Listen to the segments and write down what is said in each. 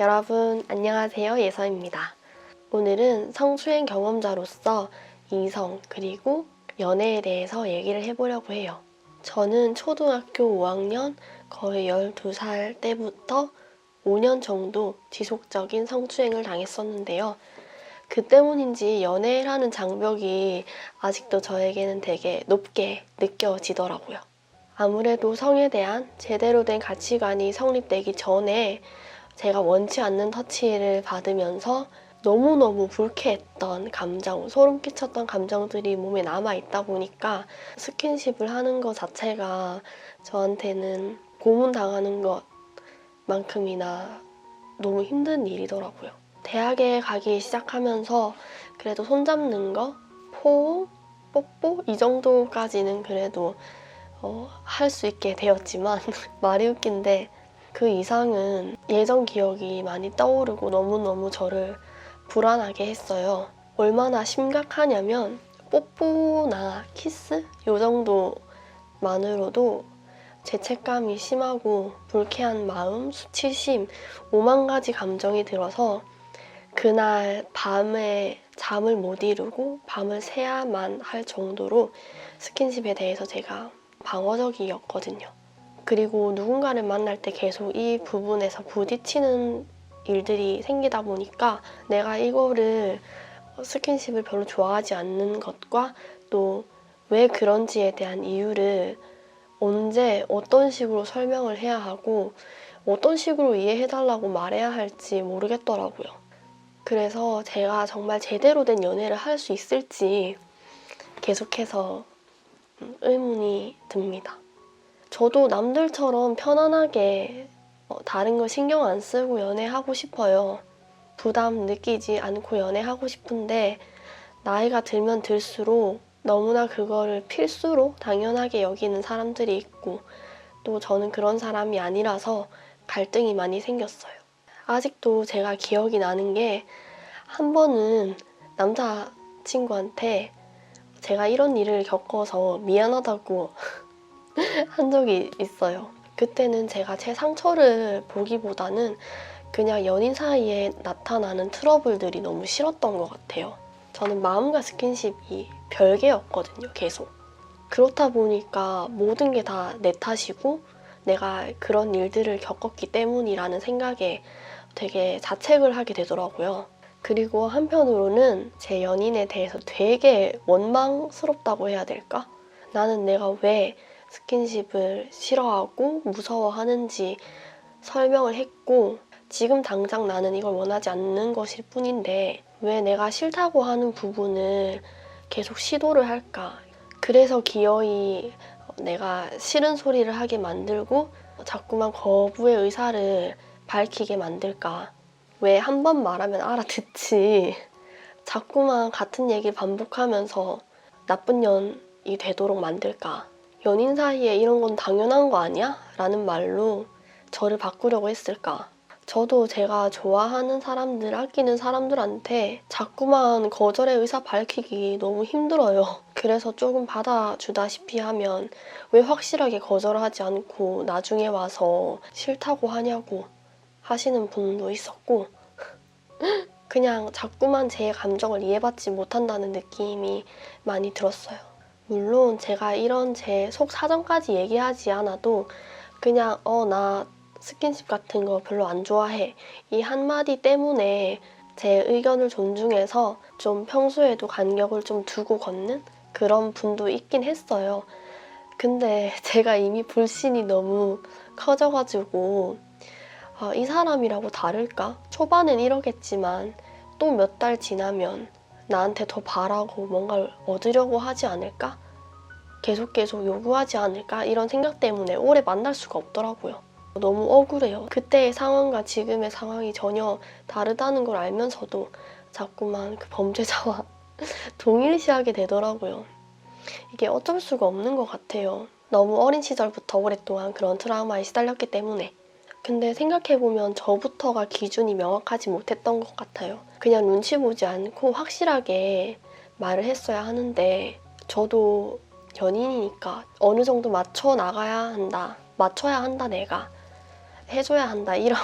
여러분 안녕하세요 예서입니다. 오늘은 성추행 경험자로서 이성 그리고 연애에 대해서 얘기를 해보려고 해요. 저는 초등학교 5학년 거의 12살 때부터 5년 정도 지속적인 성추행을 당했었는데요. 그 때문인지 연애라는 장벽이 아직도 저에게는 되게 높게 느껴지더라고요. 아무래도 성에 대한 제대로 된 가치관이 성립되기 전에 제가 원치 않는 터치를 받으면서 너무너무 불쾌했던 감정, 소름 끼쳤던 감정들이 몸에 남아있다 보니까 스킨십을 하는 것 자체가 저한테는 고문당하는 것만큼이나 너무 힘든 일이더라고요. 대학에 가기 시작하면서 그래도 손잡는 거, 포옹, 뽀뽀 이 정도까지는 그래도 어, 할 수 있게 되었지만 말이 웃긴데 그 이상은 예전 기억이 많이 떠오르고 너무너무 저를 불안하게 했어요. 얼마나 심각하냐면 뽀뽀나 키스 요 정도만으로도 죄책감이 심하고 불쾌한 마음, 수치심, 오만 가지 감정이 들어서 그날 밤에 잠을 못 이루고 밤을 새야만 할 정도로 스킨십에 대해서 제가 방어적이었거든요. 그리고 누군가를 만날 때 계속 이 부분에서 부딪히는 일들이 생기다 보니까 내가 이거를 스킨십을 별로 좋아하지 않는 것과 또 왜 그런지에 대한 이유를 언제 어떤 식으로 설명을 해야 하고 어떤 식으로 이해해달라고 말해야 할지 모르겠더라고요. 그래서 제가 정말 제대로 된 연애를 할 수 있을지 계속해서 음, 의문이 듭니다. 저도 남들처럼 편안하게 어, 다른 거 신경 안 쓰고 연애하고 싶어요. 부담 느끼지 않고 연애하고 싶은데 나이가 들면 들수록 너무나 그거를 필수로 당연하게 여기는 사람들이 있고 또 저는 그런 사람이 아니라서 갈등이 많이 생겼어요. 아직도 제가 기억이 나는 게 한 번은 남자친구한테 제가 이런 일을 겪어서 미안하다고 한 적이 있어요. 그때는 제가 제 상처를 보기보다는 그냥 연인 사이에 나타나는 트러블들이 너무 싫었던 것 같아요. 저는 마음과 스킨십이 별개였거든요, 계속. 그렇다 보니까 모든 게 다 내 탓이고 내가 그런 일들을 겪었기 때문이라는 생각에 되게 자책을 하게 되더라고요. 그리고 한편으로는 제 연인에 대해서 되게 원망스럽다고 해야 될까? 나는 내가 왜 스킨십을 싫어하고 무서워하는지 설명을 했고 지금 당장 나는 이걸 원하지 않는 것일 뿐인데 왜 내가 싫다고 하는 부분을 계속 시도를 할까? 그래서 기어이 내가 싫은 소리를 하게 만들고 자꾸만 거부의 의사를 밝히게 만들까? 왜 한 번 말하면 알아듣지? 자꾸만 같은 얘기를 반복하면서 나쁜 년이 되도록 만들까? 연인 사이에 이런 건 당연한 거 아니야? 라는 말로 저를 바꾸려고 했을까? 저도 제가 좋아하는 사람들, 아끼는 사람들한테 자꾸만 거절의 의사 밝히기 너무 힘들어요. 그래서 조금 받아주다시피 하면 왜 확실하게 거절하지 않고 나중에 와서 싫다고 하냐고 하시는 분도 있었고 그냥 자꾸만 제 감정을 이해받지 못한다는 느낌이 많이 들었어요. 물론 제가 이런 제 속 사정까지 얘기하지 않아도 그냥 어 나 스킨십 같은 거 별로 안 좋아해 이 한마디 때문에 제 의견을 존중해서 좀 평소에도 간격을 좀 두고 걷는 그런 분도 있긴 했어요. 근데 제가 이미 불신이 너무 커져가지고 아, 이 사람이라고 다를까? 초반엔 이러겠지만 또 몇 달 지나면 나한테 더 바라고 뭔가를 얻으려고 하지 않을까? 계속 계속 요구하지 않을까? 이런 생각 때문에 오래 만날 수가 없더라고요. 너무 억울해요. 그때의 상황과 지금의 상황이 전혀 다르다는 걸 알면서도 자꾸만 그 범죄자와 동일시하게 되더라고요. 이게 어쩔 수가 없는 것 같아요. 너무 어린 시절부터 오랫동안 그런 트라우마에 시달렸기 때문에. 근데 생각해보면 저부터가 기준이 명확하지 못했던 것 같아요. 그냥 눈치 보지 않고 확실하게 말을 했어야 하는데 저도 연인이니까 어느 정도 맞춰 나가야 한다. 맞춰야 한다, 내가. 해줘야 한다. 이런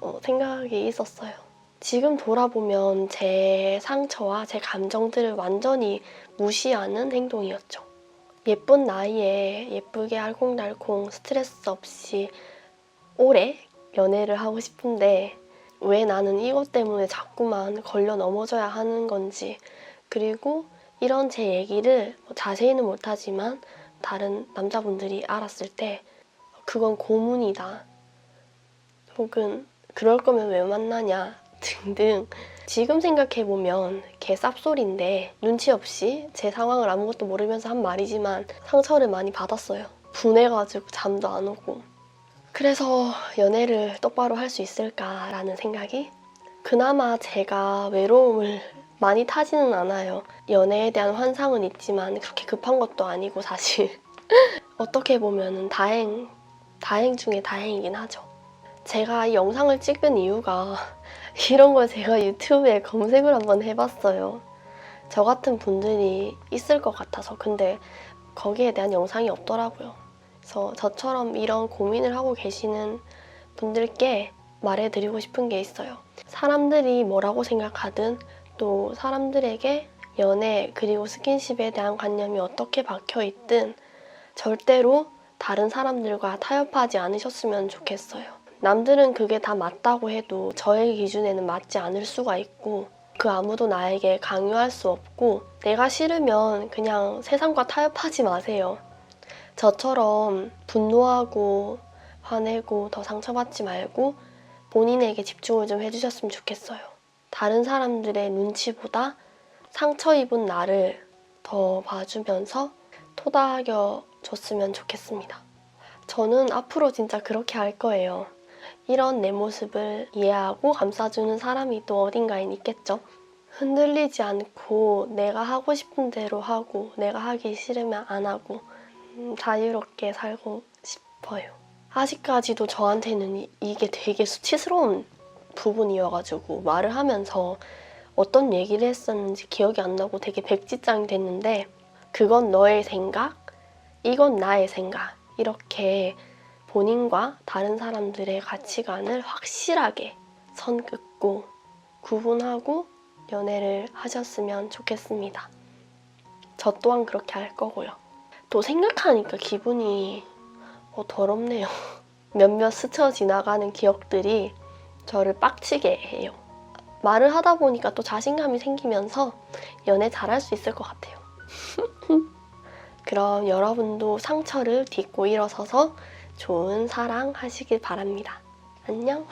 어, 생각이 있었어요. 지금 돌아보면 제 상처와 제 감정들을 완전히 무시하는 행동이었죠. 예쁜 나이에 예쁘게 알콩달콩 스트레스 없이 오래 연애를 하고 싶은데 왜 나는 이것 때문에 자꾸만 걸려 넘어져야 하는 건지 그리고 이런 제 얘기를 뭐 자세히는 못하지만 다른 남자분들이 알았을 때 그건 고문이다. 혹은 그럴 거면 왜 만나냐 등등. 지금 생각해보면 개 쌉소리인데 눈치 없이 제 상황을 아무것도 모르면서 한 말이지만 상처를 많이 받았어요. 분해가지고 잠도 안 오고 그래서 연애를 똑바로 할 수 있을까라는 생각이 그나마 제가 외로움을 많이 타지는 않아요. 연애에 대한 환상은 있지만 그렇게 급한 것도 아니고 사실 어떻게 보면은 다행 다행 중에 다행이긴 하죠. 제가 이 영상을 찍은 이유가 이런 걸 제가 유튜브에 검색을 한번 해봤어요. 저 같은 분들이 있을 것 같아서 근데 거기에 대한 영상이 없더라고요. 그래서 저처럼 이런 고민을 하고 계시는 분들께 말해드리고 싶은 게 있어요. 사람들이 뭐라고 생각하든 또 사람들에게 연애 그리고 스킨십에 대한 관념이 어떻게 박혀 있든 절대로 다른 사람들과 타협하지 않으셨으면 좋겠어요. 남들은 그게 다 맞다고 해도 저의 기준에는 맞지 않을 수가 있고 그 아무도 나에게 강요할 수 없고 내가 싫으면 그냥 세상과 타협하지 마세요. 저처럼 분노하고 화내고 더 상처받지 말고 본인에게 집중을 좀 해주셨으면 좋겠어요. 다른 사람들의 눈치보다 상처 입은 나를 더 봐주면서 토닥여 줬으면 좋겠습니다. 저는 앞으로 진짜 그렇게 할 거예요. 이런 내 모습을 이해하고 감싸주는 사람이 또 어딘가엔 있겠죠. 흔들리지 않고 내가 하고 싶은 대로 하고 내가 하기 싫으면 안 하고 음, 자유롭게 살고 싶어요. 아직까지도 저한테는 이- 이게 되게 수치스러운 부분이어가지고 말을 하면서 어떤 얘기를 했었는지 기억이 안 나고 되게 백지장이 됐는데 그건 너의 생각, 이건 나의 생각 이렇게 본인과 다른 사람들의 가치관을 확실하게 선 긋고 구분하고 연애를 하셨으면 좋겠습니다. 저 또한 그렇게 할 거고요. 또 생각하니까 기분이 어, 더럽네요. 몇몇 스쳐 지나가는 기억들이 저를 빡치게 해요. 말을 하다 보니까 또 자신감이 생기면서 연애 잘할 수 있을 것 같아요. 그럼 여러분도 상처를 딛고 일어서서 좋은 사랑 하시길 바랍니다. 안녕!